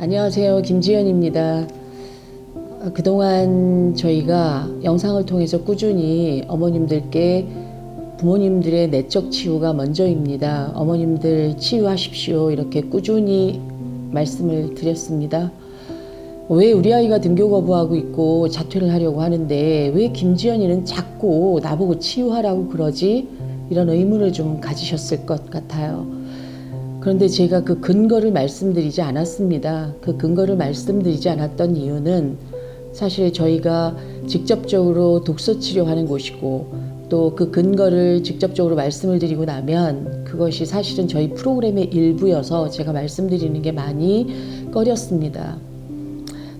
안녕하세요. 김지연입니다. 어, 그동안 저희가 영상을 통해서 꾸준히 어머님들께 부모님들의 내적 치유가 먼저입니다. 어머님들 치유하십시오. 이렇게 꾸준히 말씀을 드렸습니다. 왜 우리 아이가 등교 거부하고 있고 자퇴를 하려고 하는데 왜 김지연이는 자꾸 나보고 치유하라고 그러지? 이런 의문을 좀 가지셨을 것 같아요. 그런데 제가 그 근거를 말씀드리지 않았습니다. 그 근거를 말씀드리지 않았던 이유는 사실 저희가 직접적으로 독서 치료하는 곳이고 또 그 근거를 직접적으로 말씀을 드리고 나면 그것이 사실은 저희 프로그램의 일부여서 제가 말씀드리는 게 많이 꺼렸습니다.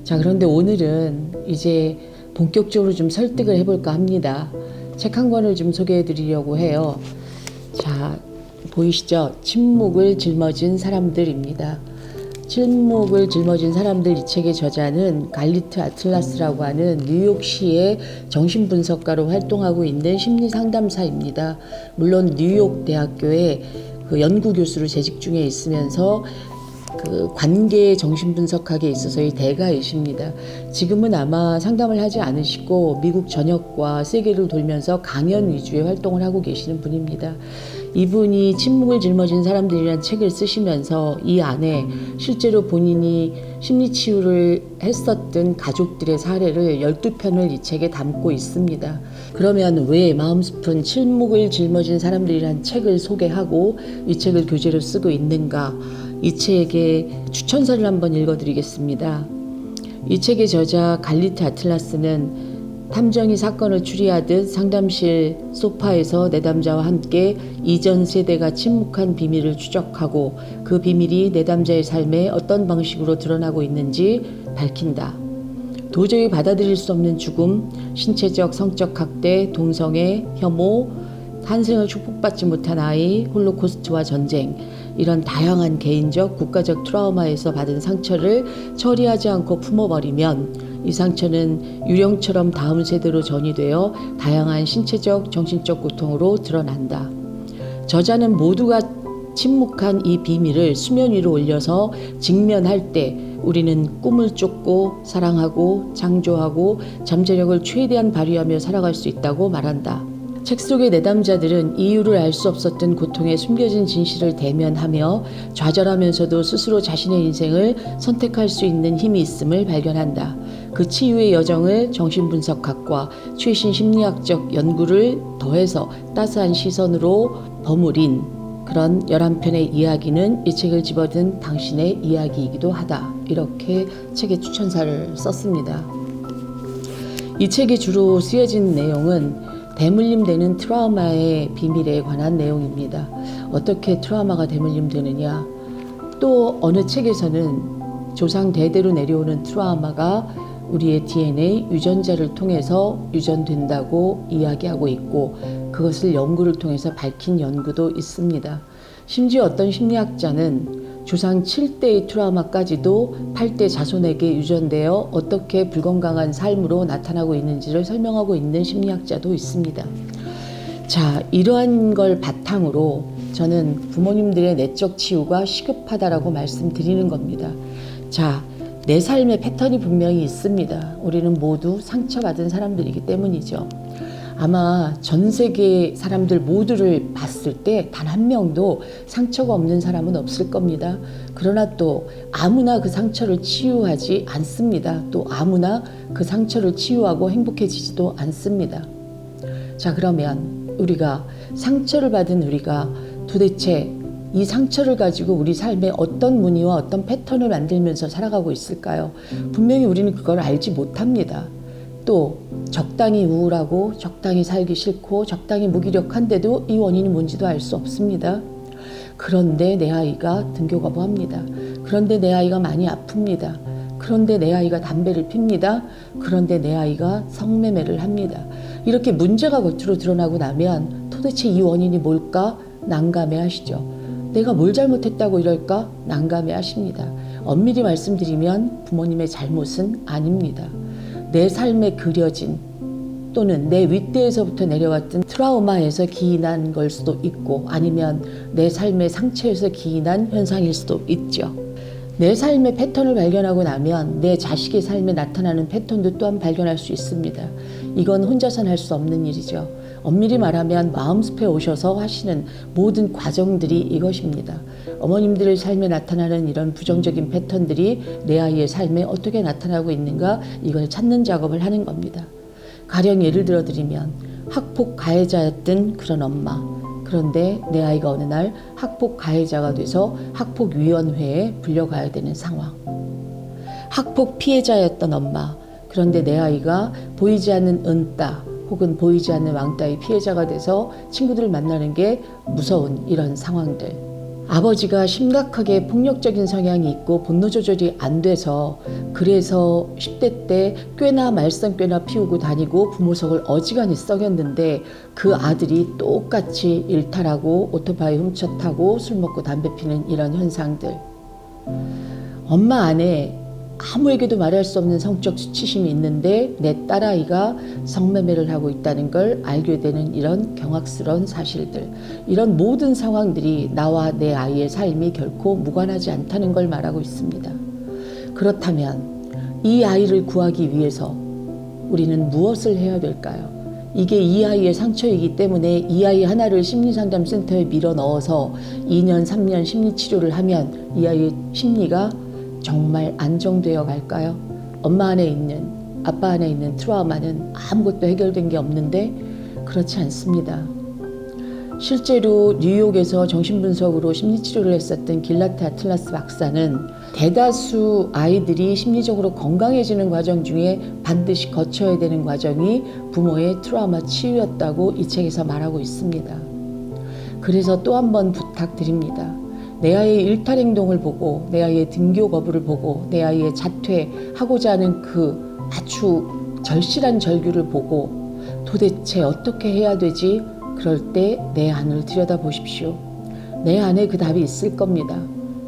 자, 그런데 오늘은 이제 본격적으로 좀 설득을 해볼까 합니다. 책 한 권을 좀 소개해 드리려고 해요. 자, 보이시죠? 침묵을 짊어진 사람들입니다. 침묵을 짊어진 사람들 이 책의 저자는 갈리트 아틀라스라고 하는 뉴욕시의 정신분석가로 활동하고 있는 심리상담사입니다. 물론 뉴욕 대학교에 그 연구 교수로 재직 중에 있으면서 그 관계 정신분석학에 있어서의 대가이십니다. 지금은 아마 상담을 하지 않으시고 미국 전역과 세계를 돌면서 강연 위주의 활동을 하고 계시는 분입니다. 이분이 침묵을 짊어진 사람들이란 책을 쓰시면서 이 안에 실제로 본인이 심리 치유를 했었던 가족들의 사례를 12편을 이 책에 담고 있습니다. 그러면 왜 마음 깊은 침묵을 짊어진 사람들이란 책을 소개하고 이 책을 교재로 쓰고 있는가? 이 책의 추천사를 한번 읽어드리겠습니다. 이 책의 저자 갈리트 아틀라스는 탐정이 사건을 추리하듯 상담실 소파에서 내담자와 함께 이전 세대가 침묵한 비밀을 추적하고 그 비밀이 내담자의 삶에 어떤 방식으로 드러나고 있는지 밝힌다. 도저히 받아들일 수 없는 죽음, 신체적, 성적 학대, 동성애, 혐오, 한생을 축복받지 못한 아이, 홀로코스트와 전쟁, 이런 다양한 개인적, 국가적 트라우마에서 받은 상처를 처리하지 않고 품어버리면 이 상처는 유령처럼 다음 세대로 전이되어 다양한 신체적, 정신적 고통으로 드러난다. 저자는 모두가 침묵한 이 비밀을 수면 위로 올려서 직면할 때 우리는 꿈을 쫓고 사랑하고 창조하고 잠재력을 최대한 발휘하며 살아갈 수 있다고 말한다. 책 속의 내담자들은 이유를 알 수 없었던 고통의 숨겨진 진실을 대면하며 좌절하면서도 스스로 자신의 인생을 선택할 수 있는 힘이 있음을 발견한다. 그 치유의 여정을 정신분석학과 최신 심리학적 연구를 더해서 따스한 시선으로 버무린 그런 11편의 이야기는 이 책을 집어든 당신의 이야기이기도 하다. 이렇게 책의 추천사를 썼습니다. 이 책에 주로 쓰여진 내용은 대물림 되는 트라우마의 비밀에 관한 내용입니다. 어떻게 트라우마가 대물림 되느냐? 또 어느 책에서는 조상 대대로 내려오는 트라우마가 우리의 DNA 유전자를 통해서 유전된다고 이야기하고 있고 그것을 연구를 통해서 밝힌 연구도 있습니다. 심지어 어떤 심리학자는 조상 7대의 트라우마까지도 8대 자손에게 유전되어 어떻게 불건강한 삶으로 나타나고 있는지를 설명하고 있는 심리학자도 있습니다. 자, 이러한 걸 바탕으로 저는 부모님들의 내적 치유가 시급하다라고 말씀드리는 겁니다. 자, 내 삶의 패턴이 분명히 있습니다. 우리는 모두 상처받은 사람들이기 때문이죠. 아마 전 세계 사람들 모두를 봤을 때 단 한 명도 상처가 없는 사람은 없을 겁니다. 그러나 또 아무나 그 상처를 치유하지 않습니다. 또 아무나 그 상처를 치유하고 행복해지지도 않습니다. 자, 그러면 우리가 상처를 받은 우리가 도대체 이 상처를 가지고 우리 삶에 어떤 무늬와 어떤 패턴을 만들면서 살아가고 있을까요? 분명히 우리는 그걸 알지 못합니다. 또 적당히 우울하고 적당히 살기 싫고 적당히 무기력한데도 이 원인이 뭔지도 알 수 없습니다. 그런데 내 아이가 등교 거부합니다. 그런데 내 아이가 많이 아픕니다. 그런데 내 아이가 담배를 핍니다. 그런데 내 아이가 성매매를 합니다. 이렇게 문제가 겉으로 드러나고 나면 도대체 이 원인이 뭘까 난감해 하시죠. 내가 뭘 잘못했다고 이럴까 난감해 하십니다. 엄밀히 말씀드리면 부모님의 잘못은 아닙니다. 내 삶에 그려진 또는 내 윗대에서부터 내려왔던 트라우마에서 기인한 걸 수도 있고 아니면 내 삶의 상처에서 기인한 현상일 수도 있죠. 내 삶의 패턴을 발견하고 나면 내 자식의 삶에 나타나는 패턴도 또한 발견할 수 있습니다. 이건 혼자서는 할수 없는 일이죠. 엄밀히 말하면 마음숲에 오셔서 하시는 모든 과정들이 이것입니다. 어머님들의 삶에 나타나는 이런 부정적인 패턴들이 내 아이의 삶에 어떻게 나타나고 있는가 이걸 찾는 작업을 하는 겁니다. 가령 예를 들어 드리면 학폭 가해자였던 그런 엄마. 그런데 내 아이가 어느 날 학폭 가해자가 돼서 학폭위원회에 불려가야 되는 상황. 학폭 피해자였던 엄마. 그런데 내 아이가 보이지 않는 은따 혹은 보이지 않는 왕따의 피해자가 돼서 친구들을 만나는 게 무서운 이런 상황들. 아버지가 심각하게 폭력적인 성향이 있고 분노 조절이 안 돼서 그래서 10대 때 꽤나 말썽 꽤나 피우고 다니고 부모 속을 어지간히 썩였는데 그 아들이 똑같이 일탈하고 오토바이 훔쳐 타고 술 먹고 담배 피는 이런 현상들. 엄마 안에 아무에게도 말할 수 없는 성적 수치심이 있는데 내 딸아이가 성매매를 하고 있다는 걸 알게 되는 이런 경악스러운 사실들. 이런 모든 상황들이 나와 내 아이의 삶이 결코 무관하지 않다는 걸 말하고 있습니다. 그렇다면 이 아이를 구하기 위해서 우리는 무엇을 해야 될까요? 이게 이 아이의 상처이기 때문에 이 아이 하나를 심리상담센터에 밀어 넣어서 2년, 3년 심리치료를 하면 이 아이의 심리가 정말 안정되어 갈까요? 엄마 안에 있는, 아빠 안에 있는 트라우마는 아무것도 해결된 게 없는데 그렇지 않습니다. 실제로 뉴욕에서 정신분석으로 심리치료를 했었던 길라테 아틀라스 박사는 대다수 아이들이 심리적으로 건강해지는 과정 중에 반드시 거쳐야 되는 과정이 부모의 트라우마 치유였다고 이 책에서 말하고 있습니다. 그래서 또 한 번 부탁드립니다. 내 아이의 일탈 행동을 보고 내 아이의 등교 거부를 보고 내 아이의 자퇴하고자 하는 그 아주 절실한 절규를 보고 도대체 어떻게 해야 되지? 그럴 때 내 안을 들여다보십시오. 내 안에 그 답이 있을 겁니다.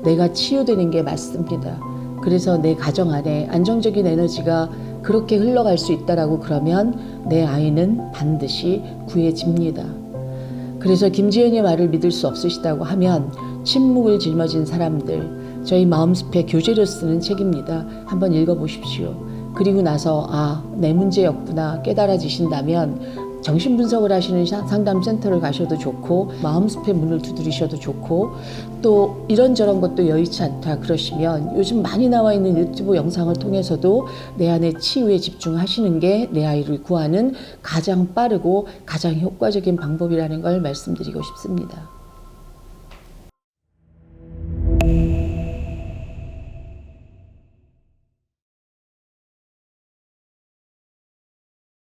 내가 치유되는 게 맞습니다. 그래서 내 가정 안에 안정적인 에너지가 그렇게 흘러갈 수 있다라고 그러면 내 아이는 반드시 구해집니다. 그래서 김지연의 말을 믿을 수 없으시다고 하면 침묵을 짊어진 사람들 저희 마음숲의 교재로 쓰는 책입니다. 한번 읽어보십시오. 그리고 나서 아 내 문제였구나 깨달아지신다면 정신 분석을 하시는 사- 상담 센터를 가셔도 좋고 마음숲의 문을 두드리셔도 좋고 또 이런저런 것도 여의치 않다 그러시면 요즘 많이 나와 있는 유튜브 영상을 통해서도 내 안의 치유에 집중하시는 게 내 아이를 구하는 가장 빠르고 가장 효과적인 방법이라는 걸 말씀드리고 싶습니다.